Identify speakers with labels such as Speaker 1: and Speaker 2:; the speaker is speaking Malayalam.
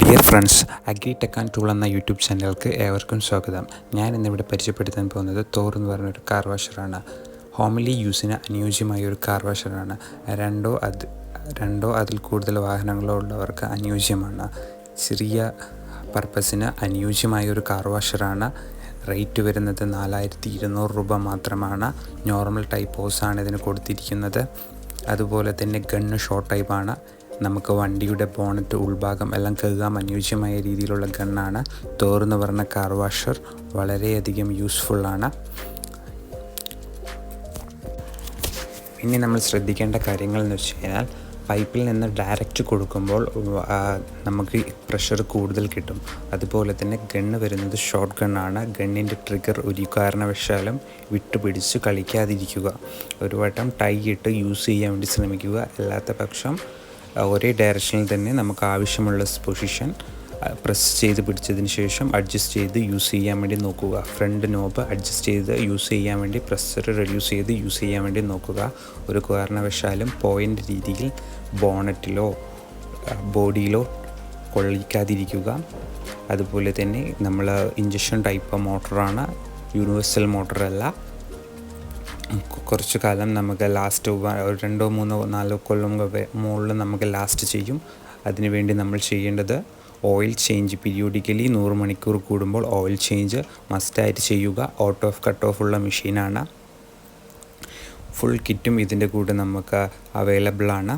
Speaker 1: Dear friends agri tech and tool എന്ന യൂട്യൂബ് ചാനലിലേക്ക് ഏവർക്കും സ്വാഗതം. ഞാൻ ഇന്നിവിടെ പരിചയപ്പെടുത്താൻ പോകുന്നത് തോർ എന്ന് പറഞ്ഞൊരു കാർ വാഷറാണ് ഹോംലി യൂസിന് അനുയോജ്യമായ ഒരു കാർ വാഷറാണ് രണ്ടോ അത് രണ്ടോ അതിൽ കൂടുതൽ വാഹനങ്ങളോ ഉള്ളവർക്ക് അനുയോജ്യമാണ്. ചെറിയ പർപ്പസിന് അനുയോജ്യമായ ഒരു കാർ വാഷറാണ് റേറ്റ് വരുന്നത് നാലായിരത്തി ഇരുന്നൂറ് രൂപ മാത്രമാണ്. നോർമൽ ടൈപ്പ് ഹോസാണ് ഇതിന് കൊടുത്തിരിക്കുന്നത്. അതുപോലെ തന്നെ ഗണ്ണ് ഷോർട്ട് ടൈപ്പാണ് നമുക്ക് വണ്ടിയുടെ ബോണറ്റ് ഉൾഭാഗം എല്ലാം കഴുകാൻ അനുയോജ്യമായ രീതിയിലുള്ള ഗണ്ണാണ്. തോർന്ന് പറഞ്ഞ കാർ വാഷർ വളരെയധികം യൂസ്ഫുള്ളാണ് ഇനി നമ്മൾ ശ്രദ്ധിക്കേണ്ട കാര്യങ്ങൾ എന്ന് വെച്ച് കഴിഞ്ഞാൽ പൈപ്പിൽ നിന്ന് ഡയറക്റ്റ് കൊടുക്കുമ്പോൾ നമുക്ക് പ്രഷർ കൂടുതൽ കിട്ടും. അതുപോലെ തന്നെ ഗണ്ണ് വരുന്നത് ഷോർട്ട് ഗണ്ണാണ് ഗണ്ണിന്റെ ട്രിഗർ ഒരു കാരണവശാലും വിട്ടുപിടിച്ച് കളിക്കാതിരിക്കുക. ഒരു വട്ടം ടൈ ഇട്ട് യൂസ് ചെയ്യാൻ വേണ്ടി ശ്രമിക്കുക. അല്ലാത്ത പക്ഷം ഒരേ ഡയറക്ഷനിൽ തന്നെ നമുക്ക് ആവശ്യമുള്ള പൊസിഷൻ പ്രസ് ചെയ്ത് പിടിച്ചതിന് ശേഷം അഡ്ജസ്റ്റ് ചെയ്ത് യൂസ് ചെയ്യാൻ വേണ്ടി നോക്കുക. ഫ്രണ്ട് നോബ് അഡ്ജസ്റ്റ് ചെയ്ത് യൂസ് ചെയ്യാൻ വേണ്ടി പ്രഷർ റെഡ്യൂസ് ചെയ്ത് യൂസ് ചെയ്യാൻ വേണ്ടി നോക്കുക. ഒരു കാരണവശാലും പോയിന്റ് രീതിയിൽ ബോണറ്റിലോ ബോഡിയിലോ കൊള്ളിക്കാതിരിക്കുക. അതുപോലെ തന്നെ നമ്മൾ ഇഞ്ചക്ഷൻ ടൈപ്പ് മോട്ടറാണ് യൂണിവേഴ്സൽ മോട്ടറല്ല കുറച്ച് കാലം നമുക്ക് ലാസ്റ്റ് രണ്ടോ മൂന്നോ നാലോ കൊല്ലം മുകളിൽ നമുക്ക് ലാസ്റ്റ് ചെയ്യും. അതിനുവേണ്ടി നമ്മൾ ചെയ്യേണ്ടത് ഓയിൽ ചേഞ്ച് പീരിയോഡിക്കലി നൂറ് മണിക്കൂർ കൂടുമ്പോൾ ഓയിൽ ചേഞ്ച് മസ്റ്റായിട്ട് ചെയ്യുക. ഔട്ട് ഓഫ് കട്ട് ഓഫ് ഉള്ള മെഷീനാണ് ഫുൾ കിറ്റും ഇതിന്റെ കൂടെ നമുക്ക് അവൈലബിൾ ആണ്.